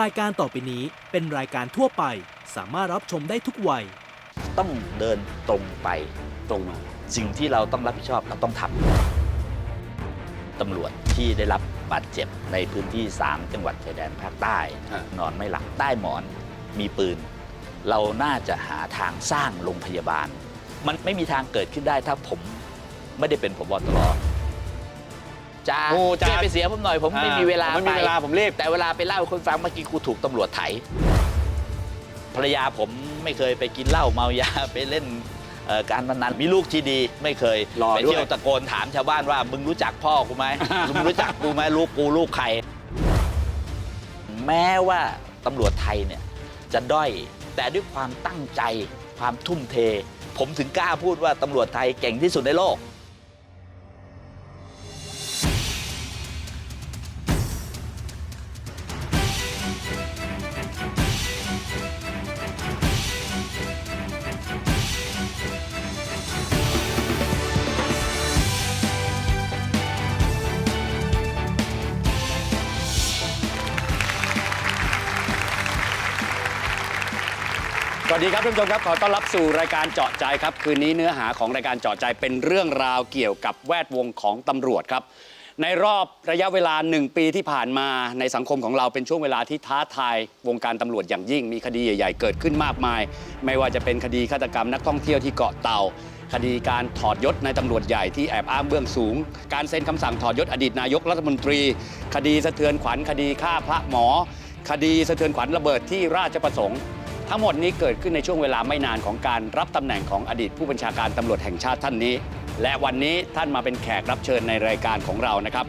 รายการต่อไปนี้เป็นรายการทั่วไป สามารถรับชมได้ทุกวัย ต้องเดินตรงไปตรงมาสิ่งที่เราต้องรับผิดชอบเราต้องทำตำรวจที่ได้รับบาดเจ็บในพื้นที่ 3 จังหวัดชายแดนภาคใต้นอนไม่หลับใต้หมอนมีปืน เราน่าจะหาทางสร้างโรงพยาบาล มันไม่มีทางเกิดขึ้นได้ถ้าผมไม่ได้เป็นผบตร จ้าโอ้จ้าช่วยไปเสียผมหน่อยผมไม่มีเวลาไม่มีเวลาไปผมรีบ แต่เวลาไปเล่าให้คนฟังเมื่อกี้กูถูกตำรวจไถภรรยาผมไม่เคยไปกินเหล้าเมายา ไปเล่นเอ่อการพนันมีลูกที่ดีไม่เคยรอไปด้วย เที่ยวตะโกนถามชาวบ้านว่า มึงรู้จักพ่อกูไหม มึงรู้จักกูไหมลูกกูลูกใคร แม้ว่าตำรวจไทยเนี่ยจะด้อยแต่ด้วยความตั้งใจความทุ่มเท ผมถึงกล้าพูดว่าตำรวจไทยเก่งที่สุดในโลก วัสดีครับท่านผู้ชมครับขอต้อนรับสู่รายการเจาะใจครับ คืนนี้เนื้อหาของรายการเจาะใจเป็นเรื่องราวเกี่ยวกับแวดวงของตำรวจครับ ในรอบระยะเวลาหนึ่งปีที่ผ่านมาในสังคมของเราเป็นช่วงเวลาที่ท้าทายวงการตำรวจอย่างยิ่ง มีคดีใหญ่ ๆ เกิดขึ้นมากมาย ไม่ว่าจะเป็นคดีฆาตกรรมนักท่องเที่ยวที่เกาะเต่าคดีการถอดยศในตำรวจใหญ่ที่แอบอ้างเบื้องสูง การเซ็นคำสั่งถอดยศอดีตนายกรัฐมนตรี คดีสะเทือนขวัญคดีฆ่าพระหมอ คดีสะเทือนขวัญระเบิดที่ราชประสงค์ ทั้งหมดนี้เกิดขึ้นในช่วงเวลาไม่นานของการรับตำแหน่งของอดีตผู้บัญชาการตำรวจแห่งชาติท่านนี้ และวันนี้ท่านมาเป็นแขกรับเชิญในรายการของเรานะครับ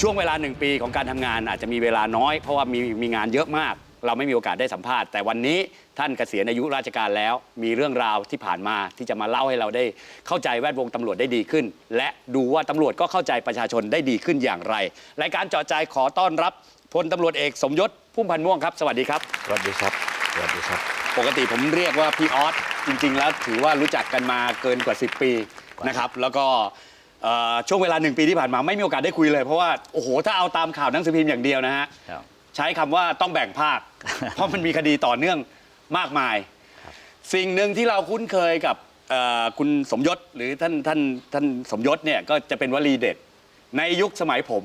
ช่วงเวลาหนึ่งปีของการทำงานอาจจะมีเวลาน้อยเพราะว่ามีมีงานเยอะมาก เราไม่มีโอกาสได้สัมภาษณ์แต่วันนี้ท่านเกษียณอายุราชการแล้ว มีเรื่องราวที่ผ่านมาที่จะมาเล่าให้เราได้เข้าใจแวดวงตำรวจได้ดีขึ้น และดูว่าตำรวจก็เข้าใจประชาชนได้ดีขึ้นอย่างไรรายการเจาะใจขอต้อนรับพลตำรวจเอกสมยศพุ่มพันธ์ม่วงครับ สวัสดีครับสวัสดีครับ วัสดีครับ ปกติผมเรียกว่าพี่ออสจริง ๆ แล้วถือว่ารู้จักกันมาเกินกว่า 10 ปีนะครับ แล้วก็เอ่อช่วงเวลาหนึ่งปีที่ผ่านมาไม่มีโอกาสได้คุยเลย เพราะว่าโอ้โหถ้าเอาตามข่าวหนังสือพิมพ์อย่างเดียวนะฮะครับ ใช้คำว่าต้องแบ่งภาค เพราะมันมีคดีต่อเนื่องมากมาย สิ่งหนึ่งที่เราคุ้นเคยกับเอ่อคุณสมยศหรือท่านท่านท่านสมยศเนี่ยก็จะเป็นวลีเด็ด ในยุคสมัยผม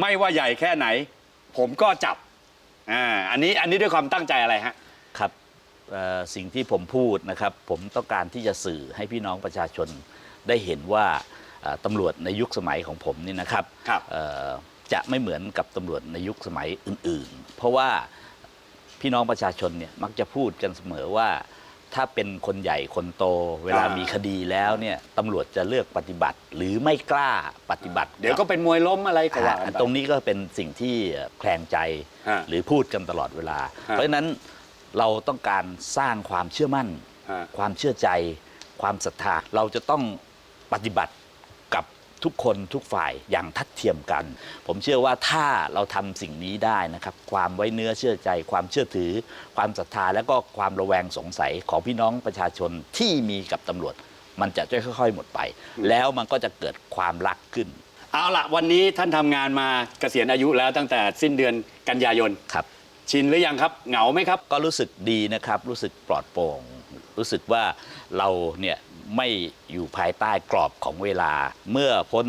ไม่ว่าใหญ่แค่ไหน ผมก็จับ อ่าอันนี้อันนี้ด้วยความตั้งใจอะไรฮะ ครับเอ่อสิ่งที่ผมพูดนะครับ ผมต้องการที่จะสื่อให้พี่น้องประชาชนได้เห็นว่าเอ่อตำรวจในยุคสมัยของผมนี่นะครับครับเอ่อจะไม่เหมือนกับตำรวจในยุคสมัยอื่น ๆ เพราะว่าพี่น้องประชาชนเนี่ยมักจะพูดกันเสมอว่า ถ้าเป็นคนใหญ่คนโต เวลาอ่ามีมีคดีแล้วเนี่ยตำรวจจะเลือกปฏิบัติหรือไม่กล้าปฏิบัติเดี๋ยวก็เป็นมวยล้มอะไรก็ว่าอ่ากันไป ตรงนี้ก็เป็นสิ่งที่แคลงใจฮะหรือพูดกันตลอดเวลา ฮะ เพราะฉะนั้นเราต้องการสร้างความเชื่อมั่น ฮะ ความเชื่อใจ ความศรัทธาเราจะต้องปฏิบัติกับ ทุกคนทุกฝ่ายอย่างทัดเทียมกัน ผมเชื่อว่าถ้าเราทำสิ่งนี้ได้นะครับ ความไว้เนื้อเชื่อใจ ความเชื่อถือ ความศรัทธา และก็ความระแวงสงสัยของพี่น้องประชาชนที่มีกับตำรวจ มันจะค่อยๆหมดไป แล้วมันก็จะเกิดความรักขึ้น เอาละวันนี้ท่านทำงานมาเกษียณอายุแล้วตั้งแต่สิ้นเดือนกันยายนครับ ชินหรือยังครับ เหงาไหมครับ ก็รู้สึกดีนะครับ รู้สึกปลอดโปร่ง รู้สึกว่าเราเนี่ยไม่อยู่ภายใต้กรอบของเวลา เมื่อพ้น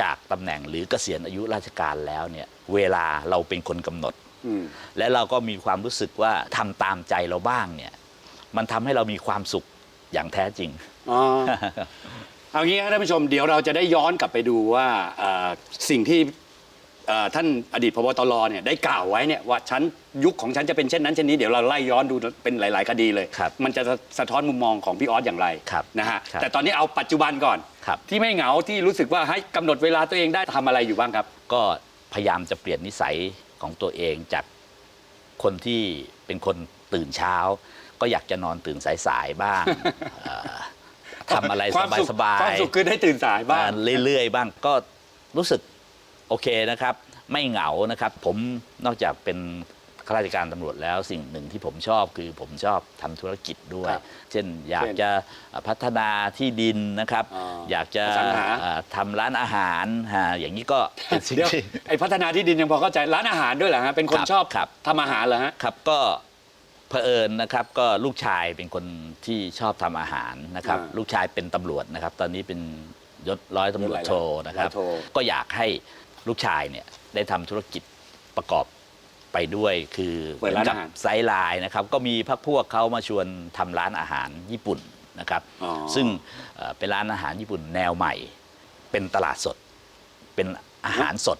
จากตำแหน่งหรือเกษียณอายุราชการแล้วเนี่ยเวลาเราเป็นคนกำหนดอืมและเราก็มีความรู้สึกว่าทำตามใจเราบ้างเนี่ยมันทำให้เรามีความสุขอย่างแท้จริงอ๋อเอางี้ครับท่านผู้ชมเดี๋ยวเราจะได้ย้อนกลับไปดูว่าเอ่อสิ่งที่ เอ่อท่านอดีตพบตรเนี่ยได้กล่าวไว้เนี่ยว่าฉันยุคของฉันจะเป็นเช่นนั้นเช่นนี้เดี๋ยวเราไล่ย้อนดูเป็นหลาย ๆ คดีเลย ครับมันจะสะท้อนมุมมองของพี่ออสอย่างไรครับนะฮะครับแต่ตอนนี้เอาปัจจุบันก่อน ครับ ที่ไม่เหงาที่รู้สึกว่าให้กำหนดเวลาตัวเองได้ทำอะไรอยู่บ้างครับ ก็พยายามจะเปลี่ยนนิสัยของตัวเองจากคนที่เป็นคนตื่นเช้า ก็อยากจะนอนตื่นสายๆบ้างเอ่อทำอะไรความสุขสบายความสุขคือได้ตื่นสายบ้างๆเรื่อยๆบ้างก็รู้สึก โอเคนะครับ ไม่เหงานะครับ ผมนอกจากเป็นข้าราชการตำรวจแล้วสิ่งหนึ่งที่ผมชอบคือผมชอบทำธุรกิจด้วย ครับเช่นอยากเช่นจะพัฒนาที่ดินนะครับอ่าอยากจะอสังหา เอ่อทำร้านอาหารฮะอย่างนี้ก็เป็นสิ่งเดี๋ยวที่ ไอ้พัฒนาที่ดินยังพอเข้าใจร้านอาหารด้วยเหรอฮะเป็นคนครับชอบครับ ทำอาหารเหรอฮะ ครับก็เผอิญนะครับก็ลูกชายเป็นคนที่ชอบทำอาหารนะครับ อ่าลูกชายเป็นตำรวจนะครับ ตอนนี้เป็นยศร้อยตำรวจโทนะครับร้อยโทก็อยากให้ ลูกชายเนี่ยได้ทำธุรกิจประกอบไปด้วย คือเปิดร้านกัอาหารไซด์ไลน์นะครับ ก็มีพักพวกเขามาชวนทำร้านอาหารญี่ปุ่นนะครับ อ๋อซึ่งเอ่อเป็นร้านอาหารญี่ปุ่นแนวใหม่ เป็นตลาดสด เป็นอาหารสด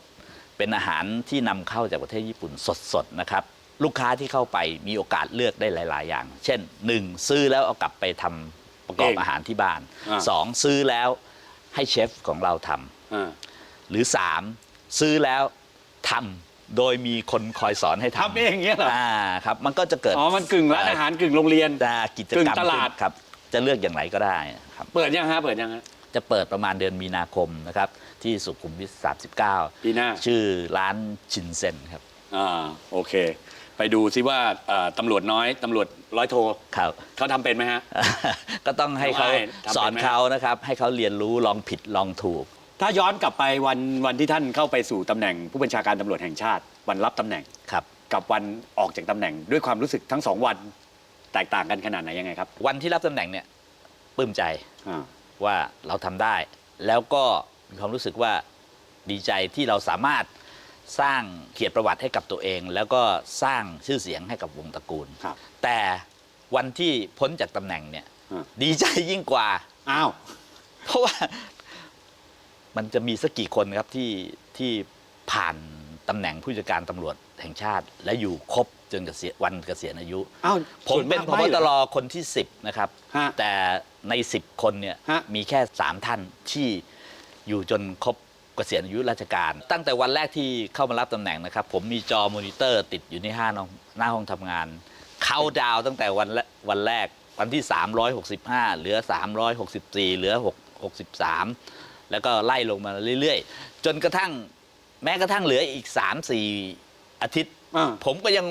เป็นอาหารที่นำเข้าจากประเทศญี่ปุ่นสดๆนะครับ ลูกค้าที่เข้าไปมีโอกาสเลือกได้หลาย ๆ อย่าง เช่น 1. ซื้อแล้วเอากลับไปทำประกอบเองอาหารที่บ้าน อ่า 2. ซื้อแล้วให้เชฟของเราทำ อ่า หรือ 3. ซื้อแล้วทำโดยมีคนคอยสอนให้ทำทำเองอย่างเงี้ยเหรออ่าครับมันก็จะเกิดอ๋อ มันกึ่งร้านอาหารกึ่งโรงเรียน อ่ากิจกรรมกึ่งตลาดครับ จะเลือกอย่างไรก็ได้ครับ เปิดยังฮะ เปิดยังฮะ จะเปิดประมาณเดือนมีนาคมนะครับ ที่สุขุมวิท 39 ปีหน้า ชื่อร้านชินเซ็นครับ อ่า โอเค ไปดูซิว่าเอ่อตำรวจน้อย ตำรวจร้อยโทครับ เขาทำเป็นไหมฮะ ก็ต้องให้เขาทำไมทำเป็นไหม สอนเขานะครับ ให้เขาเรียนรู้ลองผิดลองถูก ถ้าย้อนกลับไปวันวันที่ท่านเข้าไปสู่ตำแหน่งผู้บัญชาการตำรวจแห่งชาติ วันรับตำแหน่งครับ กับวันออกจากตำแหน่งด้วยความรู้สึกทั้งสองวันแตกต่างกันขนาดไหนยังไงครับวันที่รับตำแหน่งเนี่ยปลื้มใจอ่าว่าเราทำได้ แล้วก็มีความรู้สึกว่าดีใจที่เราสามารถสร้างเกียรติประวัติให้กับตัวเอง แล้วก็สร้างชื่อเสียงให้กับวงตระกูล ครับ แต่วันที่พ้นจากตำแหน่งเนี่ยอ่า ดีใจยิ่งกว่า อ้าว เพราะว่า มันจะมีสักกี่คนครับที่ที่ผ่านตำแหน่งผู้จัดการตำรวจแห่งชาติ และอยู่ครบจนเกษียณวันเกษียณอายุ อ้าวผมเป็นพส่วบมากตไม่เหรอคนที่ 10 นะครับ ฮะแต่ใน 10 คนเนี่ยฮะ มีแค่ 3 ท่านที่อยู่จนครบเกษียณอายุราชการ ตั้งแต่วันแรกที่เข้ามารับตำแหน่งนะครับ ผมมีจอมอนิเตอร์ติดอยู่ในห้าน้องหน้าห้องทำงาน เข้าดาวน์ตั้งแต่วันแรกวันแรกวันที่ 365 เหลือ 364 เหลือ 6 63 แล้วก็ไล่ลงมาเรื่อยๆ จนกระทั่งแม้กระทั่งเหลืออีก 3-4 อาทิตย์ อ่า ผมก็ยัง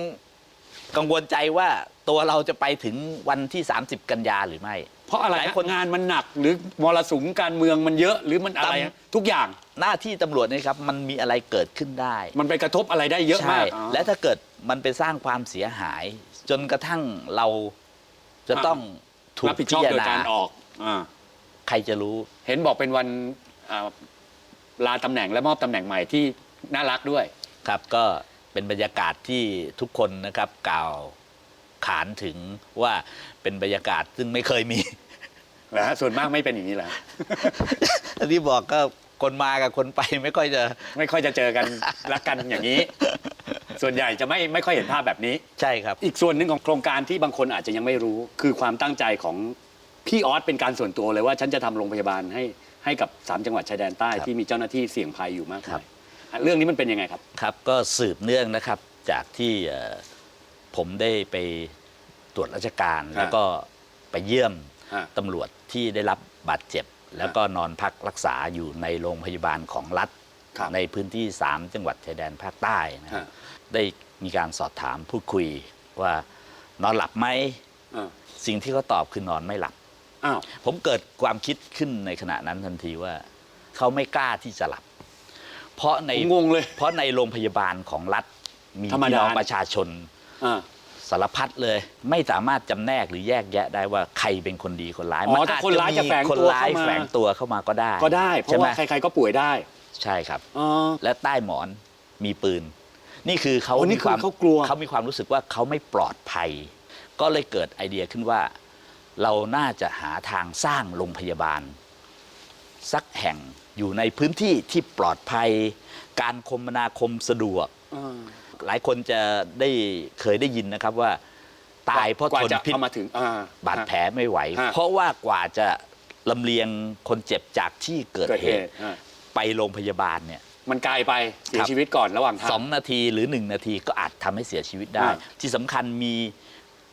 กังวลใจว่าตัวเราจะไปถึงวันที่ 30 กันยาหรือไม่ เพราะอะไรหลายฮะคนงานมันหนักหรือมรสุมการเมืองมันเยอะหรือมันอะไรฮะทุกอย่างหน้าที่ตำรวจเนยครับมันมีอะไรเกิดขึ้นได้ มันไปกระทบอะไรได้เยอะใช่มากอ๋อ และถ้าเกิดมันไปสร้างความเสียหาย จนกระทั่งเราจะต้องถูกรับผิดชพิอบจารโดยณาการออกอ่าใครจะรู้ เห็นบอกเป็นวัน อ่าลาตำแหน่งและมอบตำแหน่งใหม่ที่น่ารักด้วย ครับก็เป็นบรรยากาศที่ทุกคนนะครับกล่าวขานถึงว่าเป็นบรรยากาศซึ่งไม่เคยมี นะฮะส่วนมากไม่เป็นอย่างนี้แหละอันที่บอกก็คนมากับคนไปไม่ค่อยจะไม่ค่อยจะเจอกัน รักกันอย่างนี้ ส่วนใหญ่จะไม่ไม่ค่อยเห็นภาพแบบนี้ ใช่ครับ อีกส่วนหนึ่งของโครงการที่บางคนอาจจะยังไม่รู้ คือความตั้งใจของพี่ออสเป็นการส่วนตัวเลยว่าฉันจะทำโรงพยาบาลให้ ให้กับ 3 จังหวัดชายแดนใต้ครับที่มีเจ้าหน้าที่เสี่ยงภัยอยู่มากครัมายบอะเรื่องนี้มันเป็นยังไงครับ ครับก็สืบเนื่องนะครับจากที่เอ่อผมได้ไปตรวจราชการ ฮะ แล้วก็ไปเยี่ยมฮะตำรวจที่ได้รับบาดเจ็บ แล้วก็นอนพักรักษาอยู่ในโรงพยาบาลของรัฐ ครับในพื้นที่ 3 จังหวัดชายแดนภาคใต้นะครับฮะ ได้มีการสอบถามพูดคุยว่านอนหลับไหม อ่า สิ่งที่เขาตอบคือนอนไม่หลับ อ้าวผมเกิดความคิดขึ้นในขณะนั้นทันทีว่า เขาไม่กล้าที่จะหลับ เพราะในผมงงเลยเพราะในโรงพยาบาลของรัฐมีธรรมพี่ดาน้องประชาชนอ่า สารพัดเลย ไม่สามารถจำแนกหรือแยกแยะได้ว่าใครเป็นคนดีคนร้ายอ๋อมัถ้าคนร้ายจะแฝงคนตัวร้ายเข้ามา แฝงตัวเข้ามาก็ได้ก็ได้ เพใช่ราะไหมว่าใครๆก็ป่วยได้ใช่ครับ อ๋อ และใต้หมอนมีปืน นี่คือเขาอ๋อนี่มีความคือเขากลัว เขามีความรู้สึกว่าเขาไม่ปลอดภัย ก็เลยเกิดไอเดียขึ้นว่า เราน่าจะหาทางสร้างโรงพยาบาล สักแห่งอยู่ในพื้นที่ที่ปลอดภัย การคมนาคมสะดวกอ่าหลายคนจะได้เคยได้ยินนะครับว่า ตายเพราะกว่าทนจะพิษเอามาถึงอ่าบาดแผลไม่ไหวฮะเพราะว่ากว่าจะลำเลียงคนเจ็บจากที่เกิดเกิดเหเหตุตุอ่าไปโรงพยาบาลเนี่ยมันไกลไปเสียครับชีวิตก่อนระหว่างทางสองนาทีหรือหนึ่งนาทีก็อาจทำให้เสียชีวิตได้อ่าที่สำคัญมี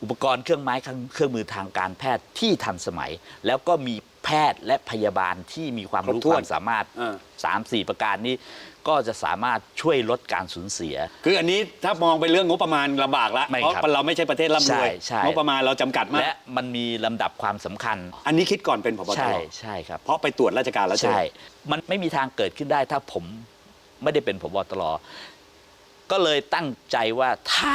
อุปกรณ์เครื่องไม้เครื่องมือทางการแพทย์ที่ทันสมัย แล้วก็มีแพทย์และพยาบาลที่มีความรู้ครบถ้คววานมสามารถอ่าสามสี่ประการนี้ก็จะสามารถช่วยลดการสูญเสีย คืออันนี้ถ้ามองเป็นเรื่องงบประมาณลำบากละไม่เพราะครับเราไม่ใช่ประเทศร่ำรวยใช่ใช่ งบประมาณเราจำกัดมาก และมันมีลำดับความสำคัญ อันนี้คิดก่อนเป็นพบตใช่รใช่ครับ เพราะไปตรวจราชการแล้วเจอ ใช่ มันไม่มีทางเกิดขึ้นได้ถ้าผมไม่ได้เป็นผบตรก็เลยตั้งใจว่าถ้า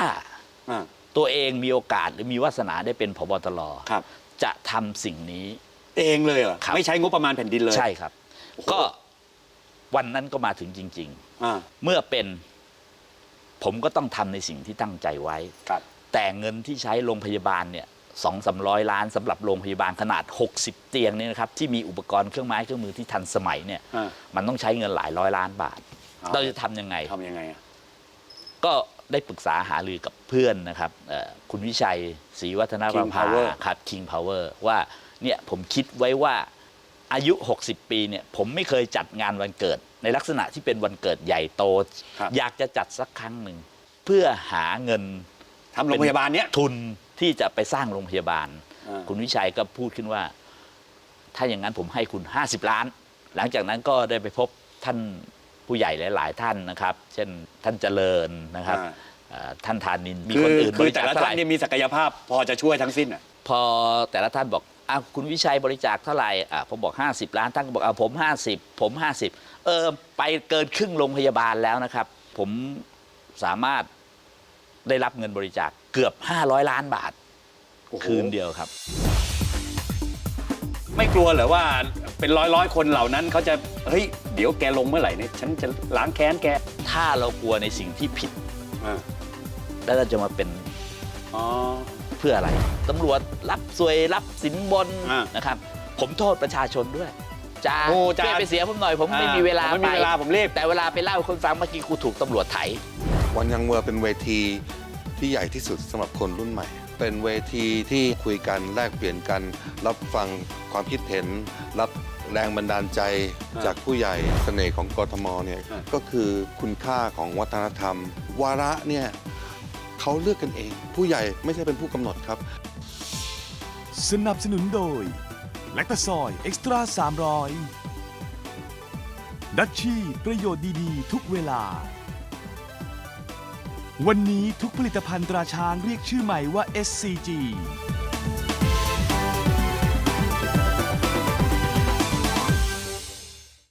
อ่า ตัวเองมีโอกาสหรือมีวาสนาได้เป็นผบตรครับ จะทำสิ่งนี้ เองเลยเหรอครับ ไม่ใช้งบประมาณแผ่นดินเลย ใช่ครับ โอ้โห ก็วันนั้นก็มาถึงจริง อ่าๆ เมื่อเป็นผมก็ต้องทำในสิ่งที่ตั้งใจไว้ ครับแต่เงินที่ใช้โรงพยาบาลเนี่ยสองสามร้อยล้านสำหรับโรงพยาบาลขนาด 60 เตียงเนี่ยนะครับที่มีอุปกรณ์เครื่องไม้เครื่องมือที่ทันสมัยเนี่ยอ่า มันต้องใช้เงินหลายร้อยล้านบาทเอาเราจะทำยังไง ทำยังไงอะก็ ได้ปรึกษาหารือกับเพื่อนนะครับเอ่อคุณวิชัยศรีวัฒนประ King ภา Power ครับ King Power ว่าเนี่ยผมคิดไว้ว่าอายุ 60 ปีเนี่ยผมไม่เคยจัดงานวันเกิด ในลักษณะที่เป็นวันเกิดใหญ่โตครับอยากจะจัดสักครั้งหนึ่ง เพื่อหาเงินทำโรงพยาบาลเนี้ยทุนที่จะไปสร้างโรงพยาบาลอ่าคุณวิชัยก็พูดขึ้นว่า ถ้าอย่างนั้นผมให้คุณ 50 ล้าน หลังจากนั้นก็ได้ไปพบท่าน ผู้ใหญ่หลาย ๆ ท่านนะครับ เช่นท่านเจริญนะครับอ่าเอ่อท่านธานินมีคืคนออื่นบคือริจาแต่คละเท่าไหท่านร่เนี่ยมีศักยภาพพอจะช่วยทั้งสิ้นอะพอแต่ละท่านบอกอ้าวคุณวิชัยบริจาคเท่าไหร่อะผมบอก 50 ล้านท่านก็บอกอ่าผม 50 ผม 50 เออไปเกินครึ่งโรงพยาบาลแล้วนะครับ ผมสามารถได้รับเงินบริจาคเกือบ 500 ล้านบาทโอ้โห คืนเดียวครับ ไม่กลัวเหรอว่าเป็นร้อยร้อยๆคนเหล่านั้นเขาจะเฮ้ยเดี๋ยวแกลงเมื่อไหร่เนี่ยฉันจะล้างแค้นแกถ้าเรากลัวในสิ่งที่ผิด อ่าแล้วเราจะมาเป็นอ๋อ เพื่ออะไร ตำรวจรับสวยรับสินบนอ่านะครับ ผมโทษประชาชนด้วยจ้าโอ้จ้าช่วยไปเสียผมหน่อย ผมอ่าไม่มีเวลาผมไม่มีไปเวลาผมรีบ แต่เวลาไปเล่าให้คนฟังเมื่อกี้กูถูกตำรวจไถ วันยังเวอร์เป็นเวทีที่ใหญ่ที่สุดสำหรับคนรุ่นใหม่ เป็นเวทีที่คุยกันแลกเปลี่ยนกัน รับฟังความคิดเห็น รับแรงบันดาลใจอ่าจากผู้ใหญ่เสน่ห์ของกทมเนี่ยอ่าก็คือคุณค่าของวัฒนธรรม วาระเนี่ยเขาเลือกกันเอง ผู้ใหญ่ไม่ใช่เป็นผู้กำหนดครับ สนับสนุนโดยแลคตาซอยเอ็กซ์ตร้า300 ดัชชีประโยชน์ดี ๆ ทุกเวลา วันนี้ทุกผลิตภัณฑ์ตราช้างเรียกชื่อใหม่ว่า SCG